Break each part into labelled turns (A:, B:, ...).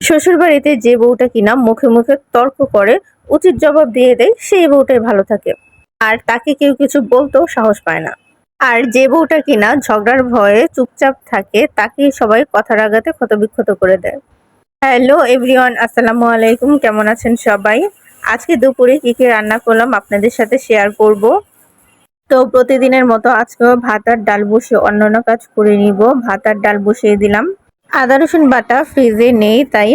A: শ্বশুরবাড়িতে যে বউটা কিনা মুখে মুখে তর্ক করে, উচিত জবাব দিয়ে দেয়, সেই বউটাই ভালো থাকে। আর তাকে কেউ কিছু বলতেও সাহস পায় না। আর যে বউটা কিনা ঝগড়ার ভয়ে চুপচাপ থাকে, তাকে সবাই কথার আঘাতে ক্ষতবিক্ষত করে দেয়। হ্যালো এভরিওয়ান, আসসালামু আলাইকুম, কেমন আছেন সবাই? আজকে দুপুরে কি কি রান্না করলাম আপনাদের সাথে শেয়ার করব। তো প্রতিদিনের মতো আজকেও ভাত আর ডাল বসিয়ে অন্যান্য কাজ করে নিব। ভাত আর ডাল বসিয়ে দিলাম। আদা, রসুন বাটা ফ্রিজে নেই, তাই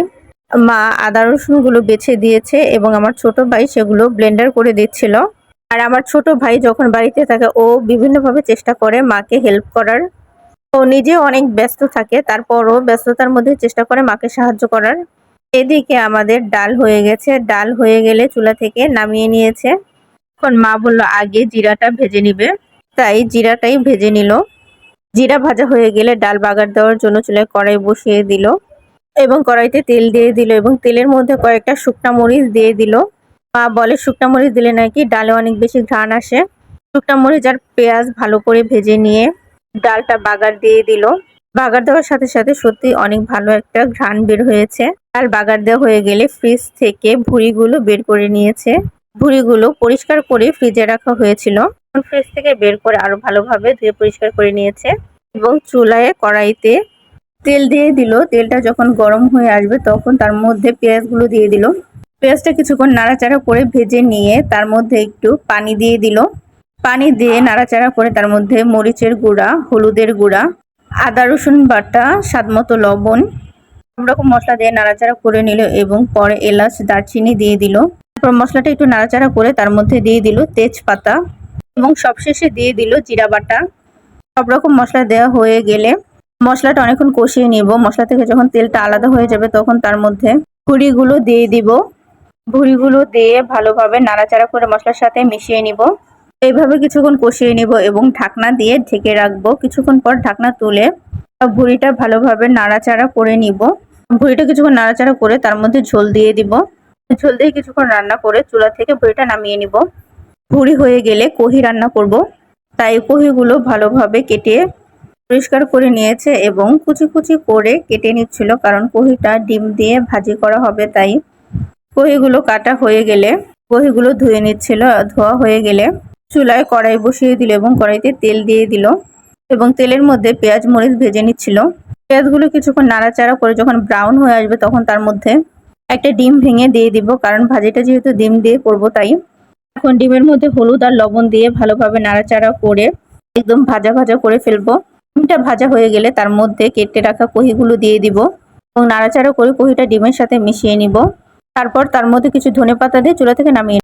A: মা আদা, রসুনগুলো বেছে দিয়েছে এবং আমার ছোট ভাই সেগুলো ব্লেন্ডার করে দিচ্ছিল। আর আমার ছোট ভাই যখন বাড়িতে থাকে, ও বিভিন্নভাবে চেষ্টা করে মাকে হেল্প করার। ও নিজে অনেক ব্যস্ত থাকে, তারপরও ব্যস্ততার মধ্যে চেষ্টা করে মাকে সাহায্য করার। এদিকে আমাদের ডাল হয়ে গেছে। ডাল হয়ে গেলে চুলা থেকে নামিয়ে নিয়েছে। এখন মা বলল, আগে জিরাটা ভেজে নিবে। তাই জিরাটাই ভেজে নিল। জিরা ভাজা হয়ে গেলে ডাল বাগার দেওয়ার জন্য চুলায় কড়াই বসিয়ে দিল এবং কড়াইতে তেল দিয়ে দিল এবং তেলের মধ্যে কয়েকটা শুকনা মরিচ দিয়ে দিল। মা বলে, শুকনা মরিচ দিলে নাকি ডালে অনেক বেশি ঘ্রাণ আসে? শুকনা মরিচ আর পেঁয়াজ ভালো করে ভেজে নিয়ে ডালটা বাগার দিয়ে দিল। বাগার দেওয়ার সাথে সাথে সত্যি অনেক ভালো একটা ঘ্রাণ বের হয়েছে। ডাল বাগার দেওয়া হয়ে গেলে ফ্রিজ থেকে ভুড়িগুলো বের করে নিয়েছে। ভুড়িগুলো পরিষ্কার করে ফ্রিজে রাখা হয়েছিল। ফ্রিজ থেকে বের করে আরও ভালোভাবে ধুয়ে পরিষ্কার করে নিয়েছে এবং চুলায় কড়াইতে তেল দিয়ে দিল। তেলটা যখন গরম হয়ে আসবে তখন তার মধ্যে পেঁয়াজগুলো দিয়ে দিল। পেঁয়াজটা কিছুক্ষণ নাড়াচাড়া করে ভেজে নিয়ে তার মধ্যে একটু পানি দিয়ে দিল। পানি দিয়ে নাড়াচাড়া করে তার মধ্যে মরিচের গুঁড়া, হলুদের গুঁড়া, আদা, রসুন বাটা, স্বাদ মতো লবণ, সব রকম মশলা দিয়ে নাড়াচাড়া করে নিল এবং পরে এলাচ, দারচিনি দিয়ে দিল। তারপর মশলাটা একটু নাড়াচাড়া করে তার মধ্যে দিয়ে দিল তেজপাতা। এবং সবশেষে দিয়ে দিল জিরা বাটা। সব রকম মশলা দেওয়া হয়ে গেলে মশলাটা অনেকক্ষণ কষিয়ে নিব। মশলা থেকে যখন তেলটা আলাদা হয়ে যাবে তখন তার মধ্যে ভুড়িগুলো দিয়ে দিব। ভুড়িগুলো দিয়ে ভালোভাবে নাড়াচাড়া করে মশলার সাথে মিশিয়ে নিব। এইভাবে কিছুক্ষণ কষিয়ে নিব এবং ঢাকনা দিয়ে ঢেকে রাখব। কিছুক্ষণ পর ঢাকনা তুলে ভুড়িটা ভালোভাবে নাড়াচাড়া করে নিব। ভুড়িটা কিছুক্ষণ নাড়াচাড়া করে তার মধ্যে ঝোল দিয়ে দিব। ঝোল দিয়ে কিছুক্ষণ রান্না করে চুলা থেকে ভুড়িটা নামিয়ে নিব। ভুড়ি হয়ে গেলে কহি রান্না করব। তাই কহিগুলো ভালোভাবে কেটে পরিষ্কার করে নিয়েছে এবং কুচি কুচি করে কেটে নিচ্ছিল কারণ কহিটা ডিম দিয়ে ভাজি করা হবে, তাই কহিগুলো কাটা হয়ে গেলে কহিগুলো ধুয়ে নিচ্ছিল। ধোয়া হয়ে গেলে চুলায় কড়াই বসিয়ে দিল এবং কড়াইতে তেল দিয়ে দিল এবং তেলের মধ্যে পেঁয়াজ মরিচ ভেজে নিচ্ছিল। পেঁয়াজগুলো কিছুক্ষণ নাড়াচাড়া করে যখন ব্রাউন হয়ে আসবে তখন তার মধ্যে একটা ডিম ভেঙে দিয়ে দিব, কারণ ভাজিটা যেহেতু ডিম দিয়ে করব তাই এখন ডিমের মধ্যে হলুদ আর লবণ দিয়ে ভালোভাবে নাড়াচাড়া করে একদম ভাজা ভাজা করে ফেলব। ডিমটা ভাজা হয়ে গেলে তার মধ্যে কেটে রাখা কহিগুলো দিয়ে দিব এবং নাড়াচাড়া করে কহিটা ডিমের সাথে মিশিয়ে নিব। তারপর তার মধ্যে কিছু ধনে পাতা দিয়ে চুলা থেকে নামিয়ে